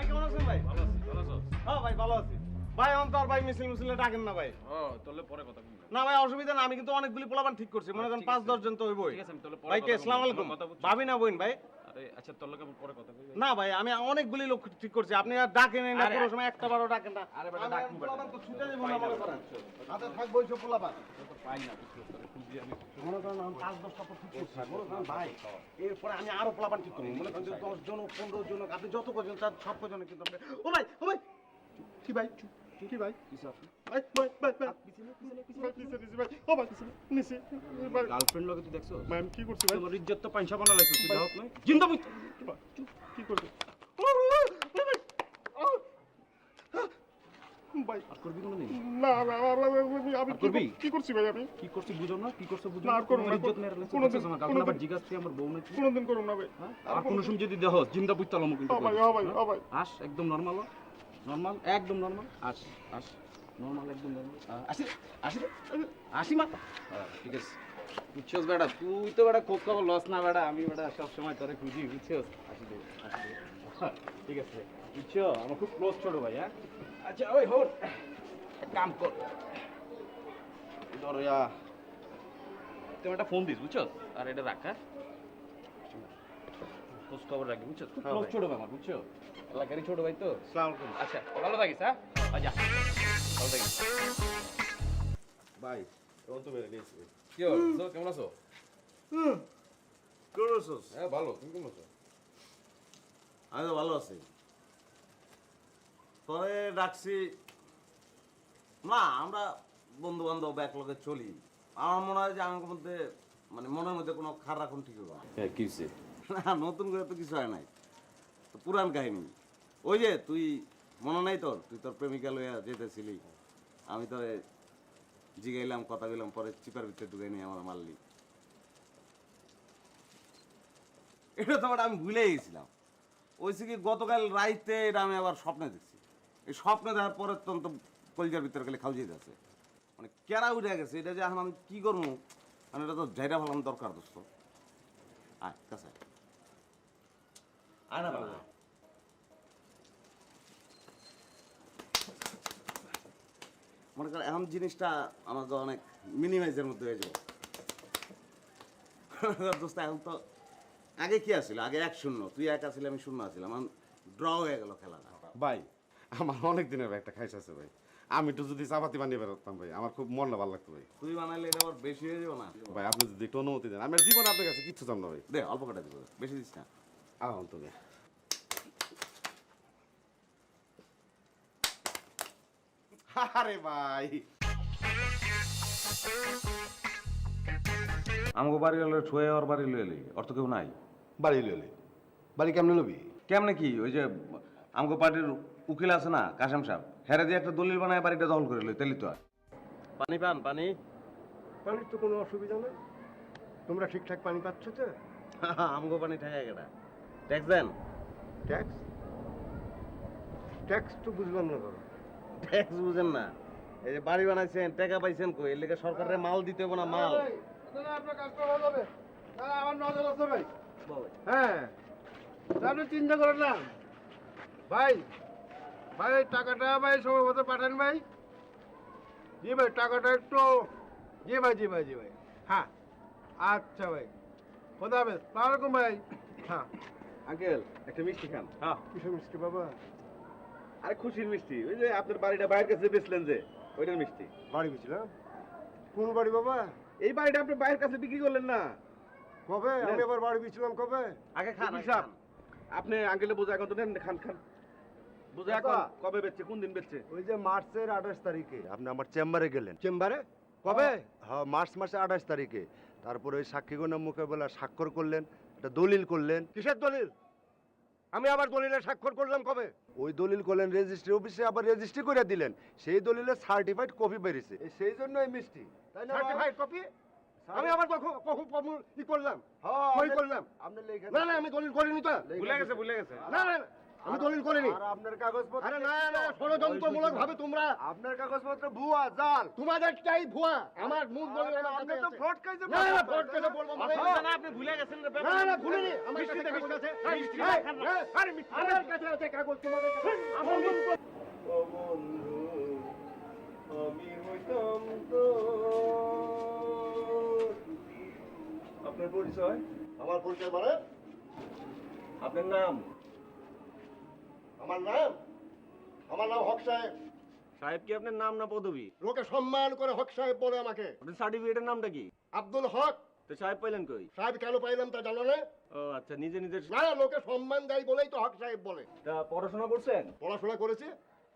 ভাই কেমন আছেন ভাই ভালো আছি ভালো আছো হ্যাঁ ভাই ভালো আছি ভাই অন্তর ভাই মিছিল মিছিলে ডাকেন না ভাই। ও তাহলে পরে কথা বলব। না ভাই অসুবিধা না আমি কিন্তু অনেকগুলি পোলাপান ঠিক করছি মনে করেন পাঁচ দশ জন তো হইবই। ঠিক আছে আমি তাহলে পরে ভাই কে আসসালামু আলাইকুম। ভাবি না বোন ভাই। আরে আচ্ছা তোর লোকে পরে কথা বলব। না ভাই আমি অনেকগুলি লোক ঠিক করছি আপনি আর ডাকেন না কোনো সময় একটা বারো ডাকেন না। আরে বেটা, বেটা। পোলাপান তো ছুটে যাব না মনে করেন। হাতে থাকব ওইসব পোলাপান। তো পাই না খুঁজি আমি মনে করেন আমি পাঁচ দশটা তো ঠিক করছি মনে করেন ভাই। এরপরে আমি আরও পোলাপান ঠিক করব। মনে করেন দশ জন পনেরো জন আপনি যত কজন তার সব কজনে কিন্তু ও ভাই ও ভাই কি ভাই কি ভাই কিছু ভাই ভাই ভাই ভাই ভাই, নিচে, নিচে, ভাই। ও ভাই, নিচে, গার্লফ্রেন্ড লোকে তুই দেখছ ভাই, কি করছি ভাই? তোমার ইজ্জত তো পাঁচশো বানালাইছো তুই দাও নাই জিন্দা বুঝ কি করছি? ও, ও, ও, ভাই। আর করবি কোনো না, না, না, না, না, আমি- কি করবি? কি করছি ভাই আমি কি বুঝো না কি করছ বুঝো না, না আর করব না, ইজ্জত মেরে লাইছো কোনোদিন- দেখছ আমার গার্লফ্রেন্ড আবার জিজ্ঞাসা তুই আমার বউ কোনোদিন করুন না ভাই? আর কোনো সময় যদি দেহ জিন্দা বুঝতে আলম কিন্তু ভাই আস একদম নর্মাল নর্মাল একদম নর্মাল আস আস নর্মাল একদম নর্মাল আসি রে, আসি মা ঠিক আছে। বুঝছস বেটা? তুই তো বেটা খুব খবর লস না বেটা। আমি বেটা সব সময় তোরে খুঁজি বুঝছস? আসি দে আসি হ্যাঁ, ঠিক আছে বুঝছ আমার খুব ক্লোজ ছোট ভাই হ্যাঁ? আচ্ছা ওই হর। কাম কর। ধর তুমি একটা ফোন দিস বুঝছ আর এটা রাখ হ্যাঁ? খোঁজ খবর রাখবি বুঝছ খুব হ্যাঁ। ছোট ভাই আমার বুঝছ? এলাকারই ছোট ভাই তো। আসসালামু আচ্ছা ভালো থাকিস হ্যাঁ? আচ্ছা ভালো থাকিস। ভাই তখন তো বেড়ে নিয়েছি। কি হল? কেমন আছো? কেমন আছোস? হ্যাঁ ভালো। তুমি কেমন আছো? আমি তো ভালো আছি। পরে ডাকছি না আমরা বন্ধু বান্ধব একলগে চলি। আমার মনে হয় যে আমার মধ্যে মানে মনের মধ্যে কোনো খারাপ এখন ঠিক হবে হ্যাঁ কি হইছে? না, নতুন করে তো কিছু হয় নাই। তো পুরান কাহিনী। ওই যে তুই, মনে নাই তোর? তুই তোর প্রেমিকা লইয়া যেতেছিলি। আমি তোরে জিগাইলাম, কথা বললাম পরে চিপার ভিতরে ঢুকে নিয়ে আমার মারলি। এটা তো আমি ভুলে গেছিলাম। ওই কি গতকাল রাইতে এটা আমি আবার স্বপ্নে দেখছি। এই স্বপ্নে দেখার পরে তো কলজার ভিতরে গেলে খাওয়া যেতেছে মানে কেরা উঠে গেছে, এটা যে এখন আমি কি করব? মানে এটা তো জায়গা ফেলাম দরকার, দোস্ত। আয়, কাছে আয়। আয় না বাবা। মনে কর এখন জিনিসটা আমাকে অনেক মিনিমাইজের মধ্যে হয়ে যাবে। দোস্ত এখন তো আগে কি আছিল? আগে এক শূন্য তুই এক আসলে আমি শূন্য আছিলাম। এখন ড্র হয়ে গেল খেলাটা। ভাই আমার অনেক দিনের ভাই একটা খাইস আছে ভাই। আমি একটু যদি চাপাতি বানিয়ে বেরোতাম ভাই আমার খুব মনটা ভালো লাগতো ভাই। তুই বানাইলে এটা আবার বেশি হয়ে যাবে না? ভাই আপনি যদি একটু অনুমতি দেন আমি জীবনে আপনার কাছে কিচ্ছু চাম না ভাই। দে অল্প কাটা দিব বেশি দিস না। আহন তুমি আরে ভাই আমাকে বাড়ি হলে ছুঁয়ে ওর বাড়ি লয়ে এলি অর্থ কেউ নাই বাড়ি লইলে বাড়ি কেমনে লবি কেমনে কি ওই যে আমাকে পার্টির উকিল আছে না কাশেম সাহেব হেরে দিয়ে একটা দলিল বানায় বাড়িটা দখল করে লই তেলি তো আর পানি পান পানি পানির তো কোনো অসুবিধা নেই তোমরা ঠিকঠাক পানি পাচ্ছ তো আমগো পানি ঠেকা গেটা ট্যাক্স দেন? ট্যাক্স ট্যাক্স তো বুঝলাম না ধরো ট্যাক্স বুঝেন না। এই যে বাড়ি বানাইছেন টাকা পাইছেন কই? এর লেগে সরকারের মাল দিতে হবে না মাল। আপনার কাজটা হয়ে যাবে আমার নজর আছে ভাই। হ্যাঁ। আপনি চিন্তা করেন না। ভাই ভাই টাকাটা ভাই সময় মতো পাঠান ভাই। জি ভাই টাকাটা একটু জি ভাই জি ভাই জি ভাই। হ্যাঁ। আচ্ছা ভাই। খোদা হাফেজ। সালামালাইকুম ভাই। হ্যাঁ। আঙ্কেল একটা মিষ্টি খান। হ্যাঁ। কিসব মিষ্টি বাবা? আরে খুশির মিষ্টি ওই যে আপনার বাড়িটা বাইরের কাছে বেচলেন যে ওইটার মিষ্টি। বাড়ি গেছিলাম কোন বাড়ি বাবা? এই বাড়িটা আপনি বাইরের কাছে বিক্রি করলেন না। কবে? আমি আবার বাড়ি গেছিলাম কবে? আগে খান খান। আপনি আঙ্কেলে বোঝা এখন তো নেন খান খান। বোঝা এখন কবে বেচছে কোন দিন বেচছে? ওই যে মার্চের আঠাশ তারিখে। আপনি আমার চেম্বারে গেলেন। চেম্বারে? কবে? হ্যাঁ মার্চ মাসের আঠাশ তারিখে। তারপরে ওই সাক্ষীগণের মুখে বলে স্বাক্ষর করলেন। একটা দলিল করলেন। কিসের দলিল? আমি আবার দলিলে স্বাক্ষর করলাম কবে? ওই দলিল করলেন রেজিস্ট্রি অফিসে আবার রেজিস্ট্রি করে দিলেন। সেই দলিলে সার্টিফাইড কপি বেরিয়েছে। সেই জন্য এই মিষ্টি। তাই না সার্টিফাইড কপি আমি আবার কখন কখন ই কি করলাম। হ্যাঁ করলাম। আপনি না না। আমি দলিল করিনি তো। ভুলে গেছে ভুলে গেছে। না না। আমি দলিল করিনি। আর আপনার কাগজপত্র আরে না না ষড়যন্ত্রমূলক ভাবে তোমরা আপনার কাগজপত্র ভুয়া জাল। তোমাদের চাই ভুয়া আমার মুখ আমার আপনি তো ফ্রড কাজে না না ফ্রড বলব মানে না আপনি ভুলে গেছেন রে না না ভুলিনি। আমার কাছে কাগজ আছে। এই, এই, এই, আমার কাছে আছে কাগজ তোমাদের কাছে আমার মুখ আমি হইতাম তো আপনার পরিচয়? আমার পরিচয় মানে? আপনার নাম? আমার নাম? আমার নাম হক সাহেব। সাহেব কি আপনার নাম না পদবী? লোকে সম্মান করে হক সাহেব বলে আমাকে। আপনার সার্টিফিকেটের নামটা কি? আব্দুল হক। তো সাহেব পাইলেন কই? সাহেব কেন পাইলাম তা জানো না? ও আচ্ছা নিজে নিজের না লোকে সম্মান দেয় বলেই তো হক সাহেব বলে। তা পড়াশোনা করছেন? পড়াশোনা করেছি।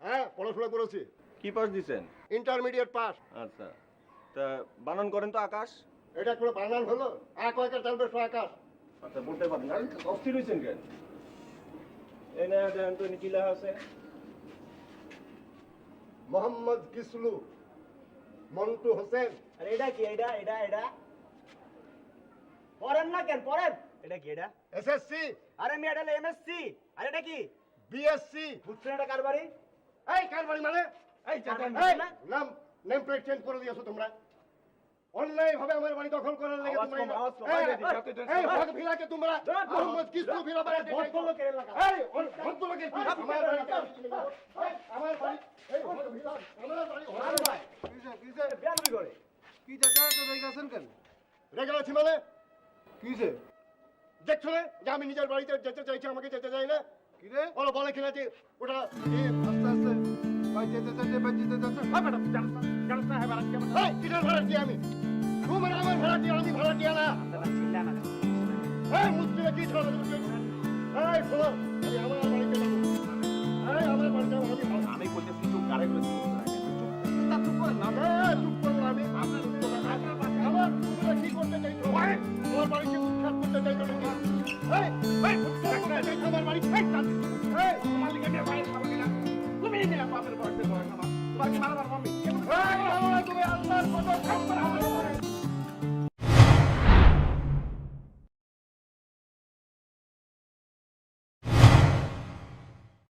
হ্যাঁ পড়াশোনা করেছি। কি পাস দিছেন? ইন্টারমিডিয়েট পাস আচ্ছা। তা বানান করেন তো আকাশ? এটা কোনো বানান হলো। এক একের চালবে আকাশ। আচ্ছা বলতে পারেন। অস্থির হয়েছেন কেন? এই না দেন তো আছে। মোহাম্মদ কিসলু মন্টু হোসেন। আরে এটা কি? এটা এটা এটা? পড়েন না কেন? পড়েন। এটা কি এটা? এসএসসি। আরে আমি এটা এমএসসি আরে এটা কি? বিএসসি বুঝছেন এটা কারবাড়ি এই কারবাড়ি মানে? এই এই, নাম নেম প্লেট চেঞ্জ করে দিয়েছ তোমরা। অন্যায় ভাবে আমার বাড়ি দখল করার লেগে তোমরা যাতে তোমরা মোহাম্মদ এলাকা এই ওর ভদ্রলোকের? আমার। এই, আমার বাড়ি করে। কি তো রেগে আছেন কেন? রেগে আছি মানে? দেখছ না? যে আমি নিজের বাড়িতে যেতে চাইছি আমাকে যেতে চাই না? কি রে? বলো বলে কিনা যে ওটা আস্তে আস্তে। ভাই যেতে যেতে ভাই যেতে যেতে এই, কিসের ভাড়াটিয়া আমি? তুমি আমার ভাড়াটিয়া আমি ভাড়াটিয়া না এই মুসলিমে কি ছড়া এই খোলো। আমার বাড়িতে এই আমার বাড়িতে আমি বলতেছি চুপ কারে করে চুপ করে না। চুপ করে আমি। আপনার আমার তুমি কি করতে চাইছো? তোমার বাড়িতে উৎখাত করতে চাইছো এই এই উৎখাত করতে চাইছো আমার বাড়ি ফেক এই তোমার লিগে বিয়ে বাইরে খাব কিনা তুমি নিয়ে পাপের বয়সে বয়স আমার। তোমার মারাবার মম্মি